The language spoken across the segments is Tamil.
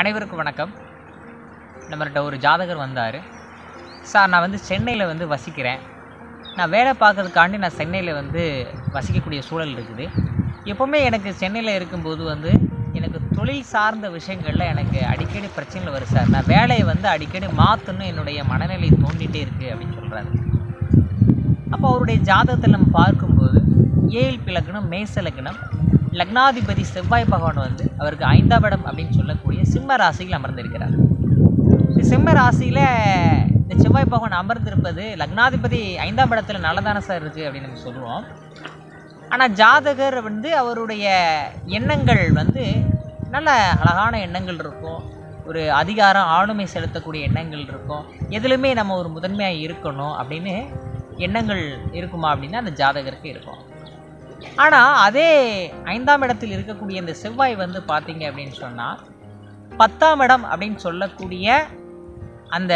அனைவருக்கும் வணக்கம். நம்மள்கிட்ட ஒரு ஜாதகர் வந்தார். சார் நான் வந்து சென்னையில் வந்து வசிக்கிறேன். நான் வேலை பார்க்கறதுக்காண்டி நான் சென்னையில் வந்து வசிக்கக்கூடிய சூழல் இருக்குது. எப்போவுமே எனக்கு சென்னையில் இருக்கும்போது வந்து எனக்கு தொழில் சார்ந்த விஷயங்களில் எனக்கு அடிக்கடி பிரச்சனைகள் வரும் சார். நான் வேலையை வந்து அடிக்கடி மாற்றணும் என்னுடைய மனநிலை தோண்டிகிட்டே இருக்குது அப்படின்னு சொல்கிறாரு அப்போ அவருடைய ஜாதகத்தில் நம்ம பார்க்கும்போது ஏழு பிலக்கணம் மேச லக்னம் லக்னாதிபதி செவ்வாய் பகவான் வந்து அவருக்கு ஐந்தாம் இடம் அப்படின்னு சொல்லக்கூடிய சிம்ம ராசியில் அமர்ந்திருக்கிறார். இந்த சிம்ம ராசியில் இந்த செவ்வாய் பகவான் அமர்ந்திருப்பது லக்னாதிபதி ஐந்தாம் இடத்துல நல்லதான சார் இருக்குது அப்படின்னு நம்ம சொல்லுவோம். ஆனால் ஜாதகர் வந்து அவருடைய எண்ணங்கள் வந்து நல்ல அழகான எண்ணங்கள் இருக்கும். ஒரு அதிகாரம் ஆளுமை செலுத்தக்கூடிய எண்ணங்கள் இருக்கும். எதுலையுமே நம்ம ஒரு முதன்மையாக இருக்கணும் அப்படின்னு எண்ணங்கள் இருக்குமா அப்படின்னா அந்த ஜாதகருக்கு இருக்கும். ஆனால் அதே ஐந்தாம் இடத்தில் இருக்கக்கூடிய இந்த செவ்வாய் வந்து பார்த்தீங்க அப்படின்னு சொன்னால் பத்தாம் இடம் அப்படின்னு சொல்லக்கூடிய அந்த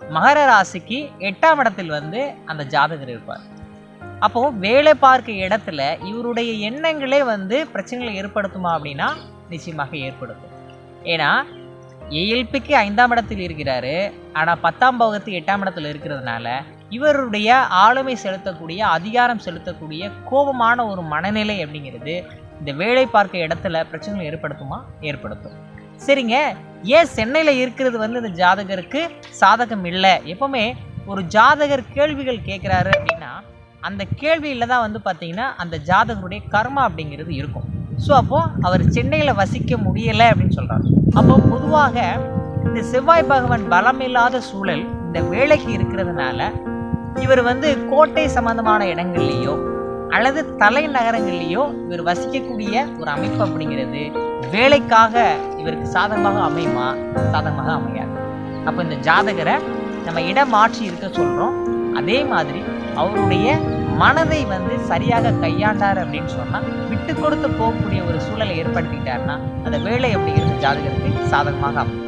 மகர ராசிக்கு எட்டாம் இடத்தில் வந்து அந்த ஜாதகர் இருப்பார். அப்போ வேலை பார்க்க இடத்துல இவருடைய எண்ணங்களே வந்து பிரச்சனைகளை ஏற்படுத்துமா அப்படின்னா நிச்சயமாக ஏற்படுத்தும். ஏன்னா ஏஎல்பிக்கு ஐந்தாம் இடத்தில் இருக்கிறாரு. ஆனால் பத்தாம் பாவகத்து எட்டாம் இடத்துல இருக்கிறதுனால இவருடைய ஆளுமை செலுத்தக்கூடிய அதிகாரம் செலுத்தக்கூடிய கோபமான ஒரு மனநிலை அப்படிங்கிறது இந்த வேலை பார்க்க இடத்துல பிரச்சனைகள் ஏற்படுத்துமா? ஏற்படுத்தும். சரிங்க. ஏன் சென்னையில் இருக்கிறது வந்து இந்த ஜாதகருக்கு சாதகம் இல்லை? எப்பவுமே ஒரு ஜாதகர் கேள்விகள் கேட்குறாரு அப்படின்னா அந்த கேள்வியில் தான் வந்து பார்த்தீங்கன்னா அந்த ஜாதகருடைய கர்மா அப்படிங்கிறது இருக்கும். ஸோ அப்போது அவர் சென்னையில் வசிக்க முடியலை அப்படின்னு சொல்கிறார் அப்போ பொதுவாக இந்த செவ்வாய் பகவான் பலம் இல்லாத சூழல் இந்த வேலைக்கு இருக்கிறதுனால இவர் வந்து கோட்டை சம்பந்தமான இடங்கள்லேயோ அல்லது தலைநகரங்கள்லேயோ இவர் வசிக்கக்கூடிய ஒரு அமைப்பு அப்படிங்கிறது வேலைக்காக இவருக்கு சாதகமாக அமையுமா? சாதகமாக அமையாது. அப்போ இந்த ஜாதகரை நம்ம இடம் மாற்றி இருக்க சொல்கிறோம் அதே மாதிரி அவருடைய மனதை வந்து சரியாக கையாண்டார் அப்படின்னு சொன்னால் விட்டு கொடுத்து போகக்கூடிய ஒரு சூழலை ஏற்படுத்திக்கிட்டாருன்னா அந்த வேலை அப்படிங்கிறது ஜாதகருக்கு சாதகமாக அமையும்.